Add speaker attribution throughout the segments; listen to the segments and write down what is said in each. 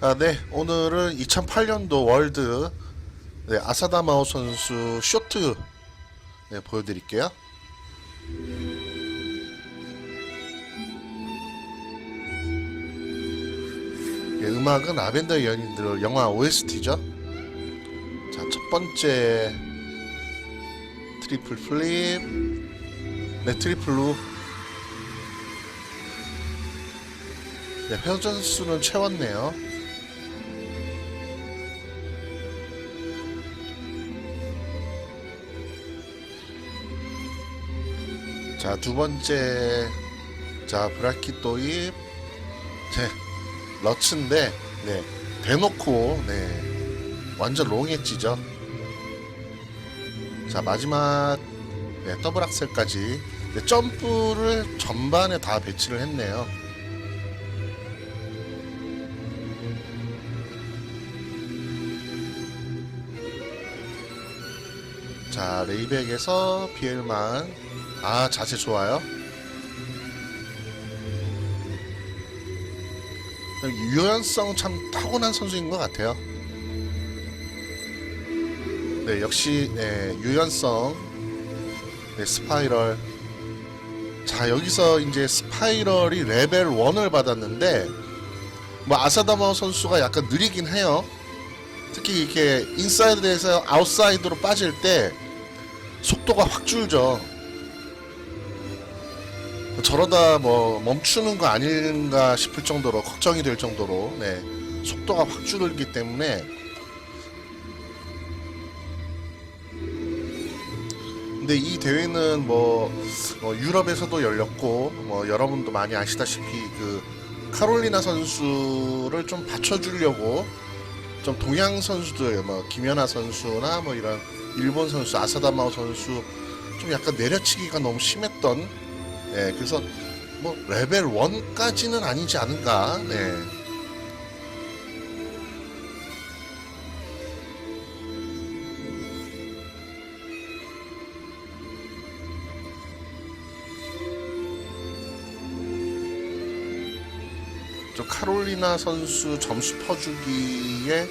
Speaker 1: 아, 네. 오늘은 2008년도 월드 네, 아사다 마오 선수 쇼트 네, 보여드릴게요. 예, 음악은 라벤더 연인들 영화 OST죠. 자, 첫 번째 트리플 플립, 네, 트리플 루. 네, 회전 수는 채웠네요. 자, 두 번째. 자, 브라키 도입. 네, 러츠인데, 네, 대놓고, 네, 완전 롱 엣지죠. 자, 마지막, 네, 더블 악셀까지. 네, 점프를 전반에 다 배치를 했네요. 자, 레이백에서 비엘만. 아, 자세 좋아요. 유연성 참 타고난 선수인 것 같아요. 네, 역시 네, 유연성, 네, 스파이럴. 자, 여기서 이제 스파이럴이 레벨 1을 받았는데, 뭐 아사다마 선수가 약간 느리긴 해요. 특히 이렇게 인사이드에서 아웃사이드로 빠질 때 속도가 확 줄죠. 저러다 뭐 멈추는 거 아닌가 싶을 정도로 걱정이 될 정도로 네, 속도가 확 줄기 때문에 근데 이 대회는 뭐, 뭐 유럽에서도 열렸고 뭐 여러분도 많이 아시다시피 그 카롤리나 선수를 좀 받쳐주려고 좀 동양 선수들 뭐 김연아 선수나 뭐 이런 일본 선수 아사다마오 선수 좀 약간 내려치기가 너무 심했던 예 그래서 뭐 레벨 1까지는 아니지 않은가 네. 좀 카롤리나 선수 점수 퍼주기에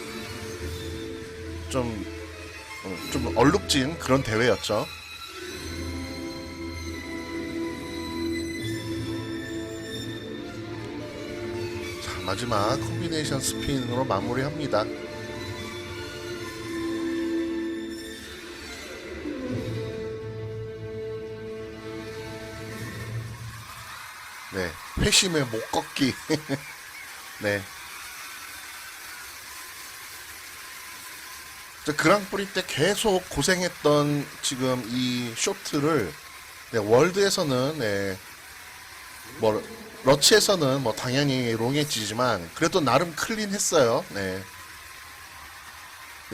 Speaker 1: 좀, 어, 좀 얼룩진 그런 대회였죠. 자, 마지막 콤비네이션 스핀으로 마무리합니다. 네, 회심의 목 꺾기. 네. 그랑프리 때 계속 고생했던 지금 이 쇼트를 네, 월드에서는 네, 뭐 러치에서는 뭐 당연히 롱엣지지만 그래도 나름 클린했어요. 네.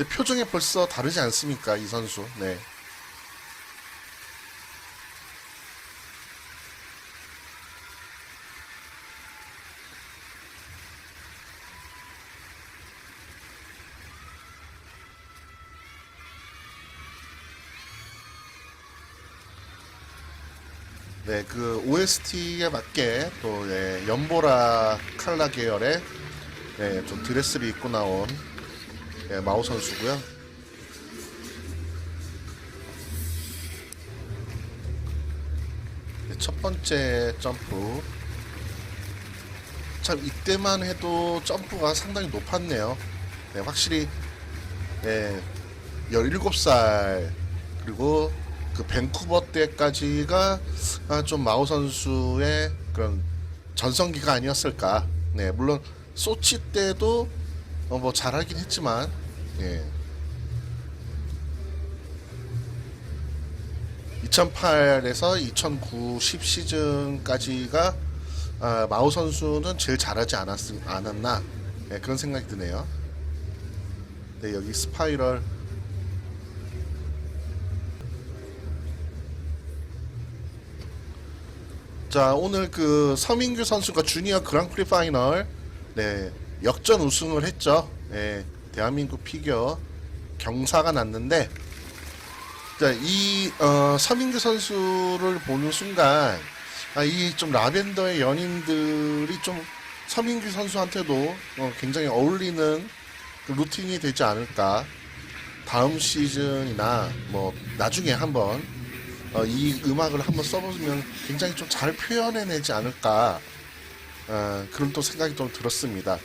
Speaker 1: 표정이 벌써 다르지 않습니까 이 선수? 네. 네, 그 OST에 맞게 또 예, 연보라 칼라 계열의 예, 좀 드레스를 입고 나온 예, 마오 선수고요. 네, 첫 번째 점프. 참 이때만 해도 점프가 상당히 높았네요. 네, 확실히 예, 17살 그리고 그 밴쿠버 때까지가 아, 좀 마오 선수의 그런 전성기가 아니었을까. 네, 물론 소치 때도 어, 뭐 잘하긴 했지만, 예. 2008에서 2009, 10 시즌까지가 아, 마오 선수는 제일 잘하지 않았, 않았나 네, 그런 생각이 드네요. 네, 여기 스파이럴 자 오늘 그 서민규 선수가 주니어 그랑프리 파이널 네 역전 우승을 했죠. 네, 대한민국 피겨 경사가 났는데 자이 어, 서민규 선수를 보는 순간 아, 이 좀 라벤더의 연인들이 좀 서민규 선수한테도 어, 굉장히 어울리는 그 루틴이 되지 않을까. 다음 시즌이나 뭐 나중에 한번 어, 이 음악을 한번 써보면 굉장히 좀 잘 표현해내지 않을까. 어, 그런 또 생각이 좀 들었습니다.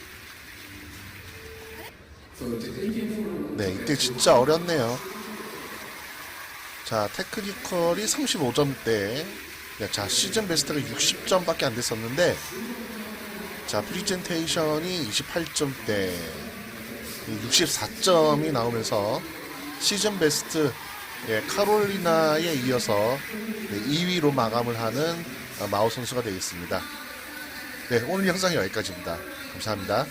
Speaker 1: 네, 이때 진짜 어렵네요. 자, 테크니컬이 35점대. 네, 자, 시즌 베스트가 60점밖에 안 됐었는데, 자, 프리젠테이션이 28점대. 64점이 나오면서 시즌 베스트 예, 카롤리나에 이어서 네, 2위로 마감을 하는 어, 마오 선수가 되겠습니다. 네, 오늘 영상 여기까지입니다. 감사합니다.